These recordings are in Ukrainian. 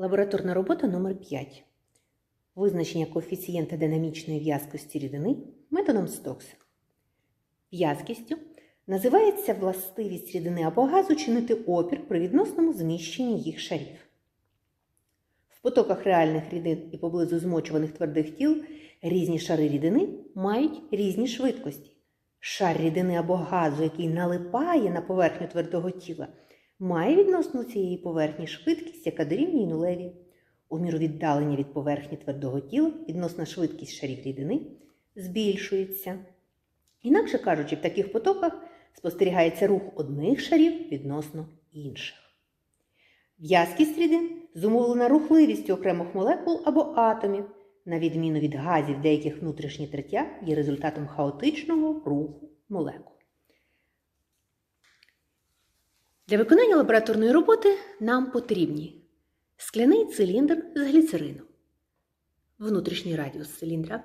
Лабораторна робота номер 5. Визначення коефіцієнта динамічної в'язкості рідини методом Стокса. В'язкістю називається властивість рідини або газу чинити опір при відносному зміщенні їх шарів. В потоках реальних рідин і поблизу змочуваних твердих тіл різні шари рідини мають різні швидкості. Шар рідини або газу, який налипає на поверхню твердого тіла, має відносно цієї поверхні швидкість, яка дорівнює нулеві. У міру віддалення від поверхні твердого тіла відносна швидкість шарів рідини збільшується. Інакше кажучи, в таких потоках спостерігається рух одних шарів відносно інших. В'язкість рідин зумовлена рухливістю окремих молекул або атомів, на відміну від газів, деяких внутрішні третя є результатом хаотичного руху молекул. Для виконання лабораторної роботи нам потрібні скляний циліндр з гліцерином, внутрішній радіус циліндра,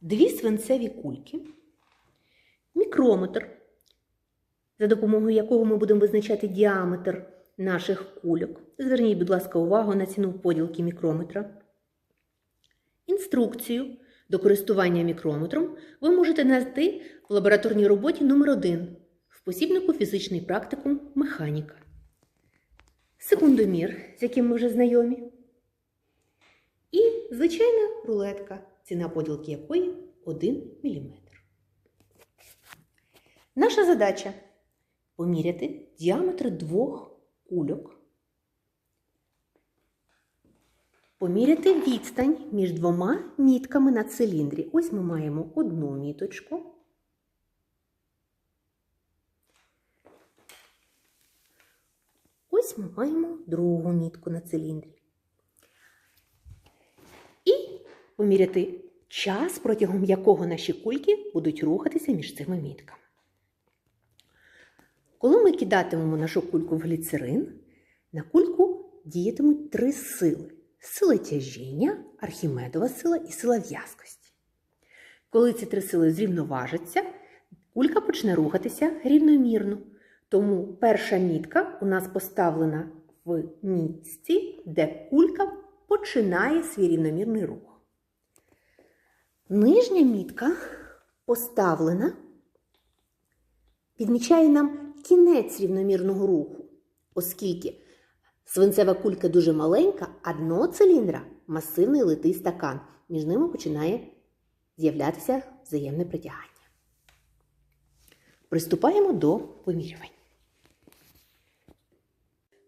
дві свинцеві кульки, мікрометр, за допомогою якого ми будемо визначати діаметр наших кульок. Зверніть, будь ласка, увагу на ціну поділки мікрометра. Інструкцію до користування мікрометром ви можете знайти в лабораторній роботі номер 1 в посібнику фізичний практикум механіка. Секундомір, з яким ми вже знайомі. І звичайна рулетка, ціна поділки якої 1 мм. Наша задача поміряти діаметр двох кульок, поміряти відстань між двома мітками на циліндрі. Ось ми маємо одну міточку. Ось ми маємо другу мітку на циліндрі. І поміряти час, протягом якого наші кульки будуть рухатися між цими мітками. Коли ми кидатимемо нашу кульку в гліцерин, на кульку діятимуть три сили: сила тяжіння, архімедова сила і сила в'язкості. Коли ці три сили зрівноважаться, кулька почне рухатися рівномірно. Тому перша мітка у нас поставлена в мітці, де кулька починає свій рівномірний рух. Нижня мітка поставлена, відмічає нам кінець рівномірного руху, оскільки свинцева кулька дуже маленька, а дно циліндра масивний литий стакан. Між ними починає з'являтися взаємне притягання. Приступаємо до вимірювань.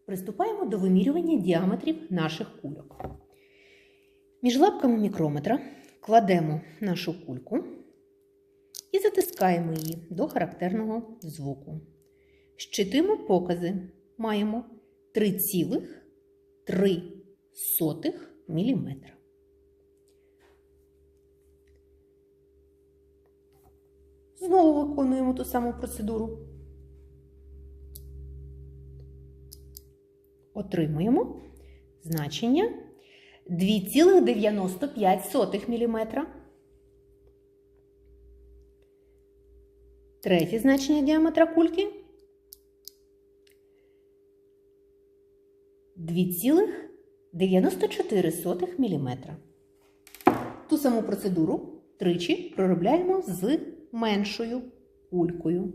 Приступаємо до вимірювання діаметрів наших кульок. Між лапками мікрометра кладемо нашу кульку і затискаємо її до характерного звуку. Щитуємо покази. Маємо 3,3 мм. Знову виконуємо ту саму процедуру. Отримуємо значення 2,95 мм. Третє значення діаметра кульки 2,94 мм. Ту саму процедуру тричі проробляємо з меншою кулькою.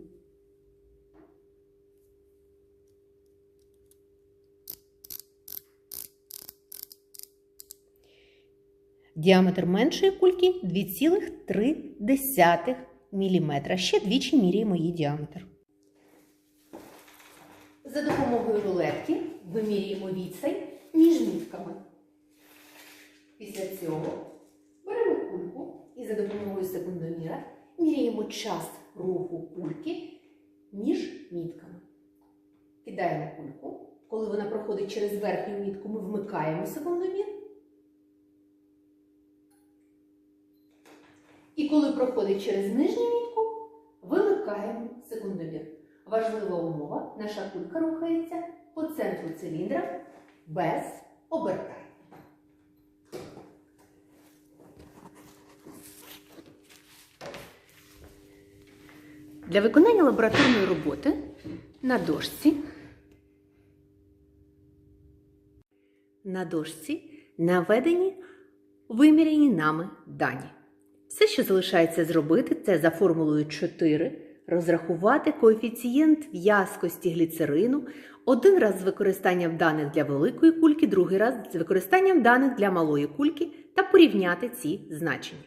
Діаметр меншої кульки 2,3 мм. Ще двічі міряємо її діаметр. За допомогою рулетки вимірюємо відстань між мітками. Після цього беремо кульку і за допомогою секундоміра міряємо час руху кульки між мітками. Кидаємо кульку. Коли вона проходить через верхню мітку, ми вмикаємо секундомір. І коли проходить через нижню мітку, вимикаємо секундомір. Важлива умова, наша кулька рухається по центру циліндра без обертань. Для виконання лабораторної роботи на дошці на дошці наведені виміряні нами дані. Все, що залишається зробити, це за формулою 4 розрахувати коефіцієнт в'язкості гліцерину один раз з використанням даних для великої кульки, другий раз з використанням даних для малої кульки та порівняти ці значення.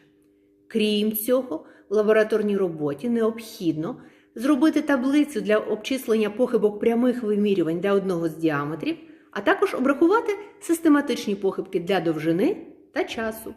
Крім цього, в лабораторній роботі необхідно зробити таблицю для обчислення похибок прямих вимірювань для одного з діаметрів, а також обрахувати систематичні похибки для довжини та часу.